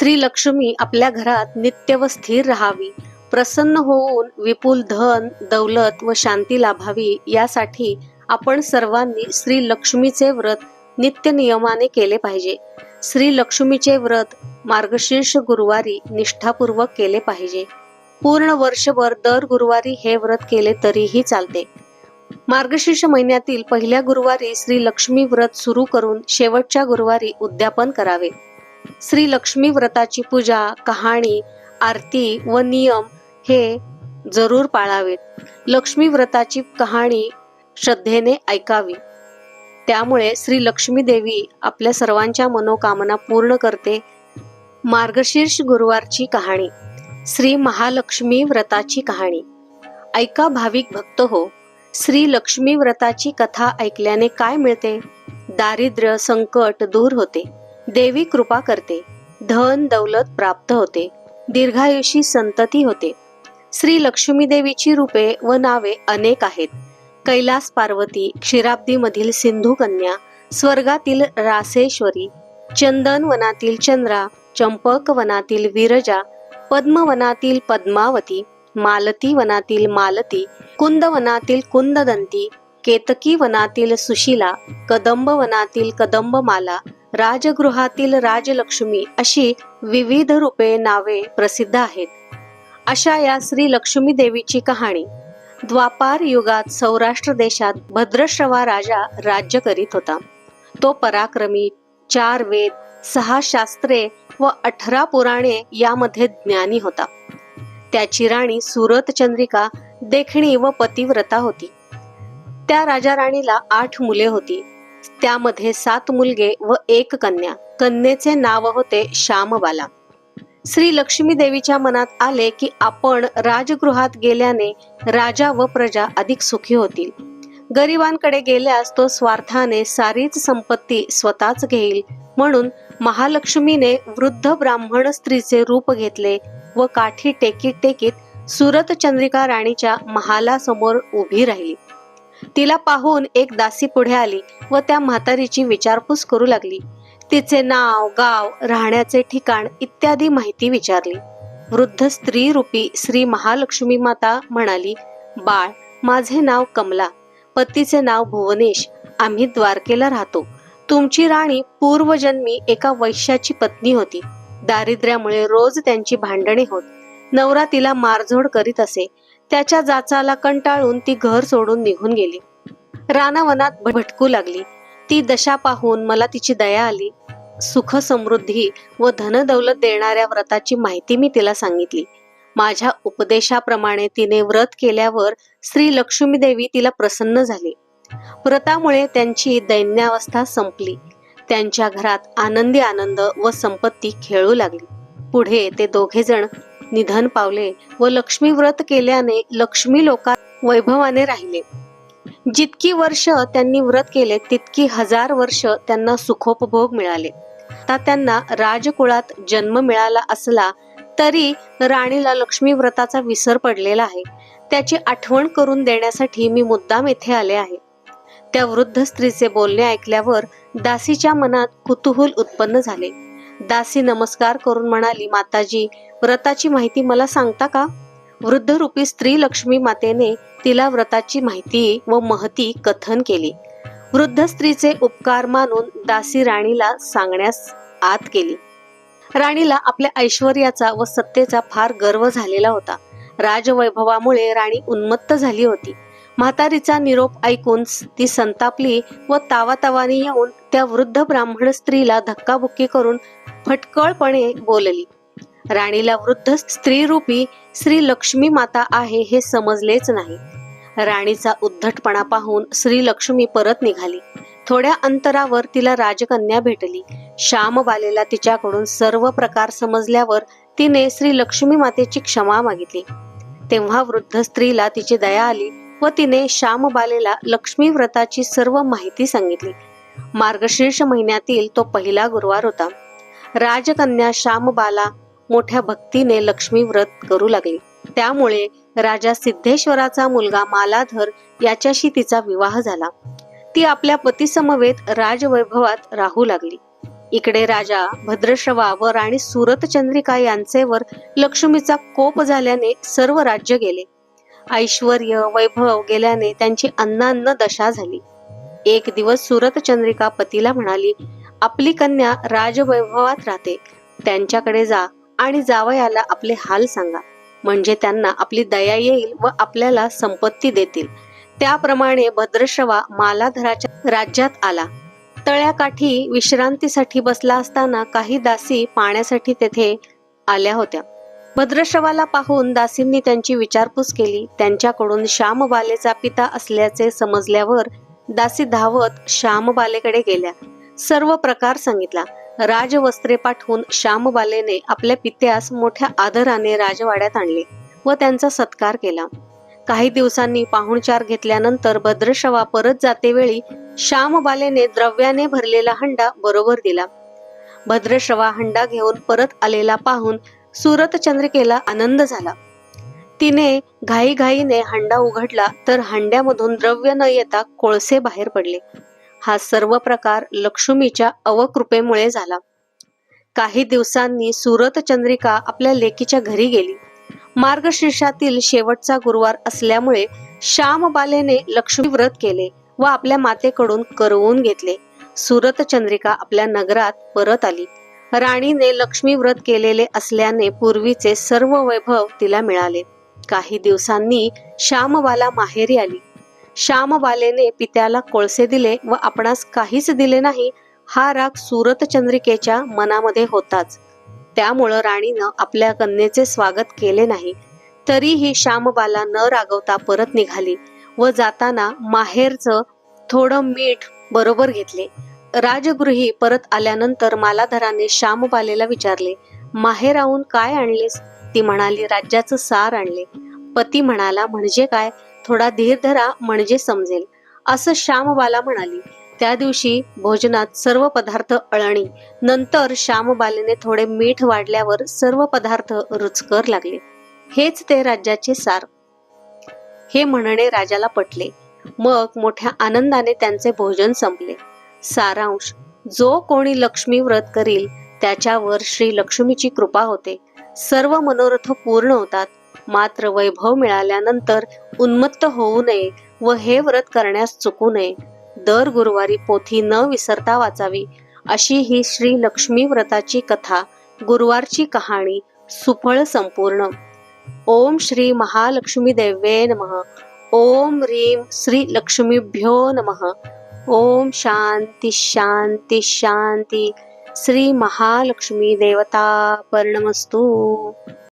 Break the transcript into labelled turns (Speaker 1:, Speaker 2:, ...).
Speaker 1: श्री लक्ष्मी आपल्या घरात नित्य व स्थिर राहावी. प्रसन्न होऊन विपुल धन दौलत व शांती लाभावी. यासाठी आपण सर्वांनी श्री लक्ष्मीचे व्रत नित्य नियमाने केले पाहिजे. श्री लक्ष्मीचे व्रत मार्गशीर्ष गुरुवारी निष्ठापूर्वक केले पाहिजे. पूर्ण वर्षभर दर गुरुवारी हे व्रत केले तरीही चालते. मार्गशीर्ष महिन्यातील पहिल्या गुरुवारी श्री लक्ष्मी व्रत सुरू करून शेवटच्या गुरुवारी उद्यापन करावे. श्री लक्ष्मी व्रताची पूजा कहाणी आरती व नियम हे जरूर पाळावेत. लक्ष्मी व्रताची कहाणी श्रद्धेने ऐकावी. त्यामुळे श्री लक्ष्मी देवी आपल्या सर्वांच्या मनोकामना पूर्ण करते. मार्गशीर्ष गुरुवारची कहाणी. श्री महालक्ष्मी व्रताची कहाणी. ऐका भाविक भक्त हो. श्री लक्ष्मी व्रताची कथा ऐकल्याने काय मिळते? दारिद्र्य संकट दूर होते. देवी कृपा करते. धन दौलत प्राप्त होते. दीर्घायुषी संतती होते. श्री लक्ष्मी देवीची रूपे व नावे अनेक आहेत. कैलास पार्वती क्षीराब्दीमधील सिंधू कन्या स्वर्गातील रासेश्वरी चंदन वनातील चंद्रा चंपक वनातील विरजा पद्मवनातील पद्मावती मालती वनातील मालती कुंद वनातील कुंददंती केतकी वनातील सुशिला कदंब वनातील कदंबमाला राजगृहातील राजलक्ष्मी अशी विविध रूपे नावे प्रसिद्ध आहेत. अशा या श्री लक्ष्मी देवीची कहाणी द्वापार युगात सौराष्ट्र देशात भद्रश्रवा राजा राज्य करीत होता. तो पराक्रमी चार वेद सहा शास्त्रे व अठरा पुराणे यामध्ये ज्ञानी होता. त्याची राणी सुरत चंद्रिका देखणी व पतिव्रता होती. त्या राजा राणीला आठ मुले होती. त्यामध्ये सात मुलगे व एक कन्या. कन्येचे नाव होते श्यामबाला. श्री लक्ष्मी देवीच्या मनात आले की आपण राजगृहात गेल्याने राजा व प्रजा अधिक सुखी होतील. गरिबांकडे गेल्यास तो स्वार्थाने सारीच संपत्ती स्वतःच घेईल. म्हणून महालक्ष्मीने वृद्ध ब्राह्मण स्त्रीचे रूप घेतले व काठी टेकीत टेकीत सुरत चंद्रिका राणीच्या महालासमोर उभी राहिली. तिला पाहून एक दासी पुढे आली व त्या म्हातारीची विचारपूस करू लागली. तिचे नाव गाव राहण्याचे ठिकाण इत्यादी माहिती विचारली. वृद्ध स्त्री रूपी श्री महालक्ष्मी माता म्हणाली बाळ माझे नाव कमला पतीचे नाव भुवनेश आम्ही द्वारकेला राहतो. तुमची राणी पूर्वजन्मी एका वैश्याची पत्नी होती. दारिद्र्यामुळे रोज त्यांची भांडणे होत. नवरा तिला मारझोड करीत असे. त्याच्या जाचाला कंटाळून ती घर सोडून निघून गेली. रानावनात भटकू लागली. ती दशा पाहून मला तिची दया आली. सुख समृद्धी व धनदौलत देणाऱ्या व्रताची माहिती मी तिला सांगितली. माझ्या उपदेशाप्रमाणे तिने व्रत केल्यावर श्री लक्ष्मी देवी तिला प्रसन्न झाली. व्रतामुळे त्यांची दैन्यावस्था संपली. त्यांच्या घरात आनंदी आनंद व संपत्ती खेळू लागली. पुढे ते दोघे जण निधन पावले व लक्ष्मी व्रत केल्याने लक्ष्मी लोकात वैभवाने राहिले. जितकी वर्ष त्यांनी व्रत केले तितकी हजार वर्ष त्यांना सुखोपभोग मिळाले. आता त्यांना राजकुळात जन्म मिळाला असला तरी राणीला लक्ष्मी व्रताचा विसर पडलेला आहे. त्याची आठवण करून देण्यासाठी मी मुद्दाम येथे आले आहे. त्या वृद्ध स्त्रीचे बोलणे ऐकल्यावर दासीच्या मनात कुतूहल उत्पन्न झाले. दासी नमस्कार करून म्हणाली माताजी. व्रताची माहिती मला सांगता का? वृद्ध रूपी स्त्री लक्ष्मी मातेने तिला व्रताची माहिती व महती कथन केली. वृद्ध स्त्रीचे उपकार मानून दासी राणीला सांगण्यास आत केली. राणीला आपल्या ऐश्वर्याचा व सत्तेचा फार गर्व झालेला होता. राजवैभवामुळे राणी उन्मत्त झाली होती. म्हातारीचा निरोप ऐकून ती संतापली व तावातावाने येऊन त्या वृद्ध ब्राह्मण स्त्रीला धक्काबुक्की करून फटकळपणे बोलली. राणीला वृद्ध स्त्रीरूपी श्री लक्ष्मी माता आहे हे समजलेच नाही. राणीचा उद्धटपणा पाहून श्री लक्ष्मी परत निघाली. थोड्या अंतरावर तिला राजकन्या भेटली. श्यामबालेला तिच्याकडून सर्व प्रकार समजल्यावर तिने श्री लक्ष्मी मातेची क्षमा मागितली. तेव्हा वृद्ध स्त्रीला तिची दया आली व तिने श्यामबालेला लक्ष्मी व्रताची सर्व माहिती सांगितली. मार्गशीर्ष महिन्यातील तो पहिला गुरुवार होता. राजकन्या श्यामबाला मोठ्या भक्तीने लक्ष्मी व्रत करू लागली. त्यामुळे राजा सिद्धेश्वराचा मुलगा मालाधर याच्याशी तिचा विवाह झाला. ती आपल्या पतीसमवेत राजवैभवात राहू लागली. इकडे राजा भद्रश्रवा व राणी सुरतचंद्रिका यांचेवर लक्ष्मीचा कोप झाल्याने सर्व राज्य गेले. ऐश्वर वैभव गेल्याने त्यांची अन्नान्न दशा झाली. एक दिवस सुरतचंद्रिका पतीला म्हणाली आपली कन्या राजवैभवात राहते. त्यांच्याकडे जा आणि जावयाला आपले हाल सांगा. म्हणजे त्यांना आपली दया येईल व आपल्याला संपत्ती देतील. त्याप्रमाणे भद्रश्रवा मालाधराच्या राज्यात आला. तळ्याकाठी विश्रांतीसाठी बसला असताना काही दासी पाण्यासाठी तेथे आल्या होत्या. भद्रश्रवाला पाहून दासींनी त्यांची विचारपूस केली. त्यांच्याकडून श्यामबालेचा पिता असल्याचे समजल्यावर दासी धावत श्यामबालेकडे गेल्या. सर्व प्रकार सांगितला. राजवस्त्रे पाठवून श्यामबालेने आपल्या पित्यास मोठ्या आदराने राजवाड्यात आणले व त्यांचा सत्कार केला. काही दिवसांनी पाहुणचार घेतल्यानंतर भद्रशवा परत जातेवेळी श्यामबालेने द्रव्याने भरलेला हंडा बरोबर दिला. भद्रश्रवा हंडा घेऊन परत आलेला पाहून सुरतचंद्रिकेला आनंद झाला. तिने घाईघाईने हंडा उघडला तर हंड्यामधून द्रव्य न येता कोळसे बाहेर पडले. हा सर्व प्रकार लक्ष्मीच्या अवकृपेमुळे झाला. काही दिवसांनी सुरतचंद्रिका आपल्या लेकीच्या घरी गेली. मार्गशीर्षातील शेवटचा गुरुवार असल्यामुळे श्यामबालेने लक्ष्मी व्रत केले व आपल्या मातेकडून करवून घेतले. सुरतचंद्रिका आपल्या नगरात परत आली. राणीने लक्ष्मी व्रत केलेले असल्याने पूर्वीचे सर्व वैभव तिला मिळाले. काही दिवसांनी श्यामबाला माहेरी आली. श्यामबालेने पित्याला कोळसे दिले व आपणास काहीच दिले नाही हा राग सुरतचंद्रिकेच्या मनामध्ये होताच. त्यामुळं राणीनं आपल्या कन्येचे स्वागत केले नाही. तरीही श्यामबाला न रागवता परत निघाली व जाताना माहेरचं थोडं मीठ बरोबर घेतले. राजगृही परत आल्यानंतर मालाधराने श्यामबालेला विचारले माहेराहून काय आणलेस? ती म्हणाली राज्याचं सार आणले. पती म्हणाला म्हणजे काय? थोडा धीर धरा म्हणजे समजेल. असं श्यामबाला म्हणाली. त्या दिवशी भोजनात सर्व पदार्थ अळणी. नंतर श्यामबालेने थोडे मीठ वाढल्यावर सर्व पदार्थ रुचकर लागले. हेच ते राज्याचे सार. हे म्हणणे राजाला पटले. मग मोठ्या आनंदाने त्यांचे भोजन संपले. सारांश जो कोणी लक्ष्मी व्रत करील त्याच्यावर श्री लक्ष्मीची कृपा होते. सर्व मनोरथ पूर्ण होतात. मात्र वैभव मिळाल्यानंतर उन्मत्त होऊ नये व हे व्रत करण्यास चुकू नये. दर गुरुवारी पोथी न विसरता वाचावी अशी ही श्री लक्ष्मी व्रताची कथा गुरुवारची कहाणी सुफळ संपूर्ण. ओम श्री महालक्ष्मी देवे नमः. ओम ह्रीं श्री लक्ष्मीभ्यो नमः. ओम शांती शांती शांती. श्री महालक्ष्मी देवता पर्णमस्तू